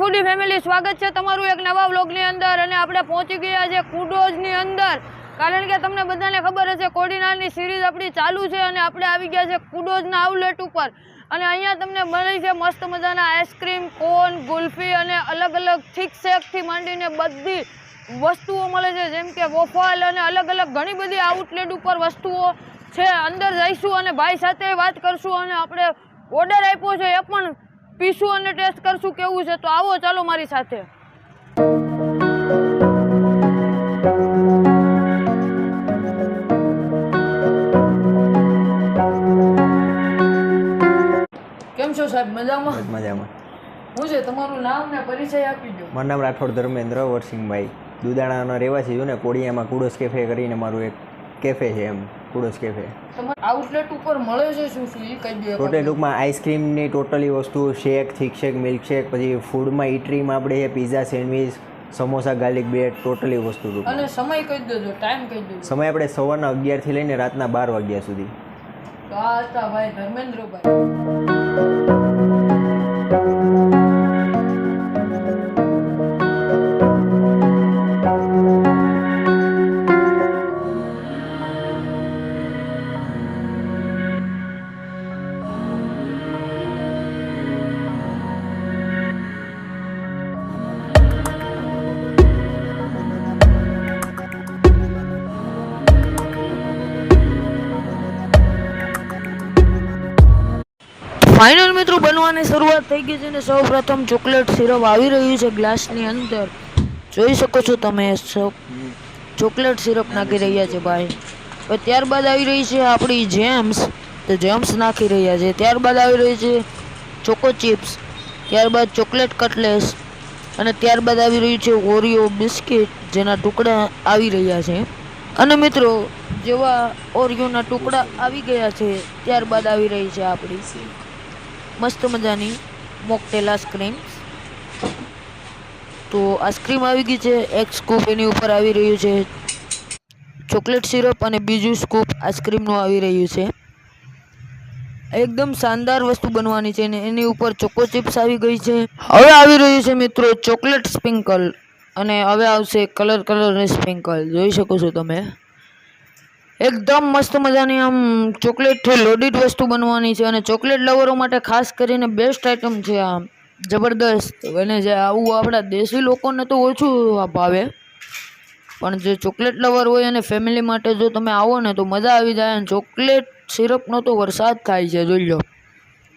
ફૂડી family સ્વાગત છે તમારું એક નવા વ્લોગની અંદર. અને આપણે પહોંચી ગયા છે કુડોઝની અંદર. કારણ કે તમને બધાને ખબર હશે, કોડીનારની સિરીઝ આપણી ચાલુ છે અને આપણે આવી ગયા છે કુડોઝના આઉટલેટ ઉપર. અને અહીંયા તમને મળી છે મસ્ત મજાના આઈસ્ક્રીમ કોન ગુલ્ફી અને અલગ અલગ થીક શેકથી માંડીને બધી વસ્તુઓ મળે છે. જેમ કે વોફલ અને અલગ અલગ ઘણી બધી આઉટલેટ ઉપર વસ્તુઓ છે. અંદર જઈશું અને ભાઈ સાથે વાત કરશું અને આપણે ઓર્ડર આપ્યો છે. એ પણ પીશું અને ટેસ્ટ કરશું કેવું છે? તો આવો ચાલો મારી સાથે. કેમ છો સાહેબ? મજામાં? મજામાં. હું છે તમારું નામ ને પરિચય આપી દો. મારું નામ રાઠોડ ધર્મેન્દ્ર વરસિંહભાઈ. દુદાણાનો રહેવાસી છું ને કોડિયામાં કુડોસ કેફે કરીને મારું એક કેફે છે એમ. કુડોસ કેફે. આઉટલેટ ઉપર મળે છે શું શું એ કહી દો ટોટલ ટૂંકમાં આઈસ્ક્રીમની ટોટલી વસ્તુ શેક થીક શેક મિલ્ક શેક પછી ફૂડમાં ઇટરીમાં આપણે pizza sandwich samosa garlic bread totally વસ્તુ અને સમય કહી દેજો ટાઈમ કહી દેજો. સમય આપણે સવારના અગિયારથી લઈને રાતના બાર વાગ્યા સુધી. તો આ હતા ભાઈ ધર્મેન્દ્રભાઈ. મિત્રો, બનવાની શરૂઆત થઈ ગઈ છે ને સૌ પ્રથમ ચોકલેટ સિરપ આવી રહ્યું છે ગ્લાસની અંદર. જોઈ શકો છો તમે ચોકલેટ સિરપ નાખી રહ્યા છે ભાઈ. હવે ત્યારબાદ આવી રહી છે આપણી જેમ્સ. તો જેમ્સ નાખી રહ્યા છે. ત્યારબાદ આવી રહી છે ચોકો ચિપ્સ. ત્યારબાદ ચોકલેટ કટલેસ. અને ત્યારબાદ આવી રહ્યું છે ઓરિયો બિસ્કિટ, જેના ટુકડા આવી રહ્યા છે. અને મિત્રો, જેવા ઓરિયોના ટુકડા આવી ગયા છે, ત્યારબાદ આવી રહી છે આપણી. મસ્ત મજાની મોકટેલા સ્ક્રીન તો આઈસ્ક્રીમ આવી ગઈ છે, એક સ્કૂપ એની ઉપર આવી રહ્યું છે. ચોકલેટ સિરપ અને બીજું સ્કૂપ આઈસ્ક્રીમનું આવી રહ્યું છે. એકદમ શાનદાર વસ્તુ બનવાની છે ને એની ઉપર ચોકો ચિપ્સ આવી ગઈ છે. હવે આવી રહ્યું છે મિત્રો ચોકલેટ સ્પ્રિંકલ અને હવે આવશે કલર કલરની સ્પ્રિંકલ. જોઈ શકો છો તમે? એકદમ મસ્ત મજાની આમ ચોકલેટથી લોડિડ વસ્તુ બનવાની છે અને ચોકલેટ લવરો માટે ખાસ કરીને બેસ્ટ આઇટમ છે આ. જબરદસ્ત. અને જે આવું આપણા દેશી લોકોને તો ઓછું ભાવે. પણ જે ચોકલેટ લવર હોય અને ફેમિલી માટે જો તમે આવો ને તો મજા આવી જાય અને ચોકલેટ સિરપનો તો વરસાદ થાય છે, જોઈ લો.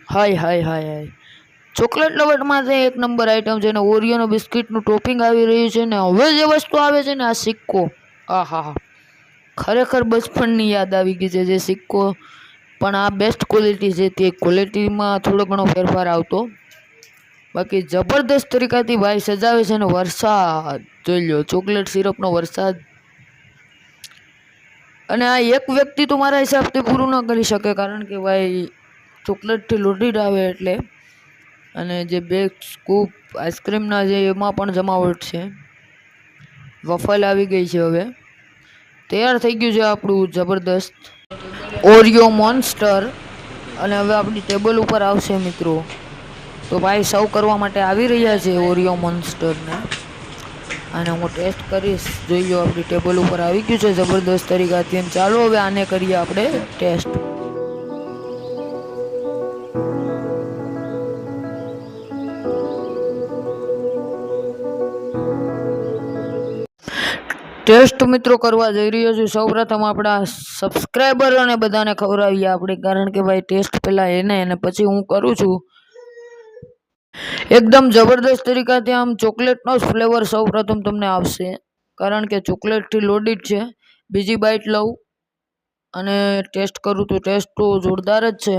હાય હાય હાય હાય. ચોકલેટ લવરમાં તે એક નંબર આઇટમ છે ને ઓરિયોનો બિસ્કિટનું ટોપિંગ આવી રહ્યું છે ને, હવે જે વસ્તુ આવે છે ને, આ સિક્કો. આ હા હા ખરેખર બચપણની યાદ આવી ગઈ છે જે સિક્કો. પણ આ બેસ્ટ ક્વોલિટી છે તે ક્વોલિટીમાં થોડો ઘણો ફેરફાર આવતો. બાકી જબરદસ્ત તરીકાથી ભાઈ સજાવે છે અને વરસાદ. જોઈ લો ચોકલેટ સિરપનો વરસાદ. અને આ એક વ્યક્તિ તો મારા હિસાબથી પૂરું ન કરી શકે કારણ કે ભાઈ ચોકલેટથી લોટેડ આવે એટલે. અને જે બે સ્કૂપ આઈસ્ક્રીમના જે એમાં પણ જમાવટ છે. વફલ આવી ગઈ છે હવે. તૈયાર થઈ ગયું છે આપણું જબરદસ્ત ઓરિયો મોન્સ્ટર અને હવે આપણી ટેબલ ઉપર આવશે મિત્રો. તો ભાઈ સર્વ કરવા માટે આવી રહ્યા છે ઓરિયો મોન્સ્ટરને અને હું ટેસ્ટ કરીશ. જોઈ લો આપણી ટેબલ ઉપર આવી ગયું છે જબરદસ્ત તરીકાથી ચાલો હવે આને કરીએ આપણે ટેસ્ટ ટેસ્ટ મિત્રો કરવા જઈ રહ્યો છું. સૌપ્રથમ આપણા સબસ્ક્રાઈબરોને બધાને ખવડાવીએ આપણે. કારણ કે ભાઈ ટેસ્ટ પહેલાં એને અને પછી હું કરું છું. એકદમ જબરદસ્ત તરીકાથી આમ ચોકલેટનો જ ફ્લેવર સૌપ્રથમ તમને આવશે. કારણ કે ચોકલેટથી લોડિડ છે. બીજી બાઇટ લઉં. અને ટેસ્ટ કરું તો ટેસ્ટ તો જોરદાર જ છે.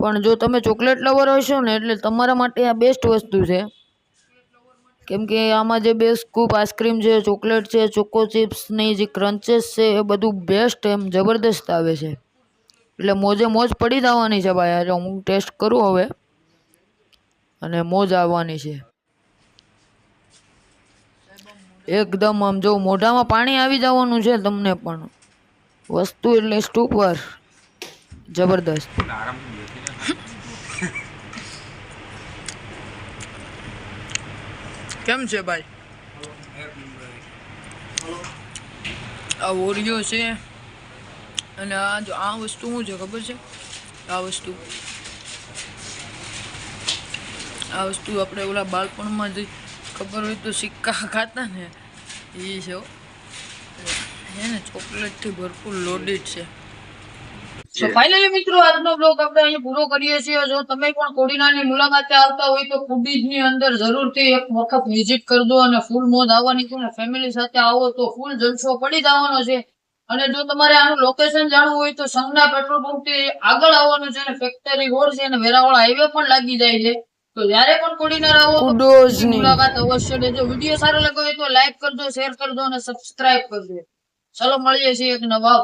પણ જો તમે ચોકલેટ લવર હશો ને, એટલે તમારા માટે આ બેસ્ટ વસ્તુ છે. કેમ કે આમાં જે બે સ્કૂપ આઈસ્ક્રીમ છે ચોકલેટ છે ચોકો ચિપ્સની જે ક્રન્ચેસ છે, એ બધું બેસ્ટ એમ જબરદસ્ત આવે છે. એટલે મોજે મોજ પડી જવાની છે ભાઈ, આજે હું ટેસ્ટ કરું હવે. અને મોજ આવવાની છે. એકદમ આમ જો મોઢામાં પાણી આવી જવાનું છે તમને પણ. વસ્તુ એટલે સ્ટુપર જબરદસ્ત. કેમ છે ભાઈ? આ ઓરિયો છે. અને આ જો આ વસ્તુ શું છે ખબર છે? આ વસ્તુ. આ વસ્તુ આપણે ઓલા બાળપણમાં જે ખબર હોય તો સિક્કા ખાતા ને. એ છે ને, ચોકલેટથી ભરપૂર લોડેડ છે. તો ફાઇનલી મિત્રો આજનો બ્લોગ આપણે અહીંયા પૂરો કરીએ છીએ. જો તમે પણ કોડીનાની મુલાકાતે આવતા હોય તો કુડીજની અંદર જરૂરથી એક વખત વિઝિટ કરજો અને ફૂલ મોજ આવવાની છે ને ફેમિલી સાથે આવો તો ફૂલ જલસો પડી જવાનો છે. અને જો તમારે આનું લોકેશન જાણવું હોય તો સંગના પેટ્રોલ પંપ આગળ આવવાનું છે અને ફેક્ટરી રોડ છે અને વેરાવાળા હાઈવે પણ લાગી જાય છે. તો જ્યારે પણ કોડીનાર આવો મુલાકાત અવશ્ય લેજો. વીડિયો સારો લાગ્યો હોય તો લાઈક કરજો શેર કરજો અને સબસ્ક્રાઇબ કરજો. ચલો મળીએ છીએ એક નવા